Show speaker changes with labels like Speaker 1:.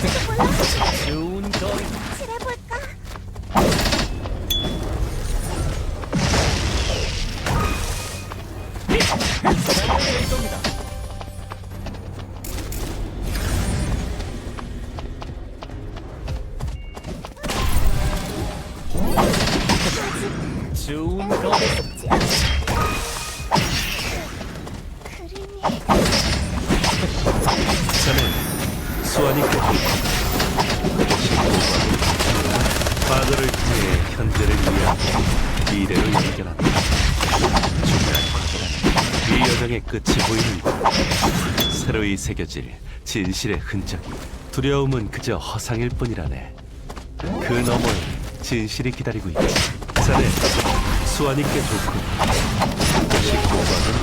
Speaker 1: 좋은 거
Speaker 2: 칠해볼까? 잘될 겁니다. 좋은 거 그림이 끝 파도를 통해 현재를 위한 미래를 이겨놨다. 중요한 과거는 이 여정의 끝이 보이는 것 새로이 새겨질 진실의 흔적이 두려움은 그저 허상일 뿐이라네. 그 너머에 진실이 기다리고 있지 자네 수완이께 좋고 19번은
Speaker 3: 체크메이트.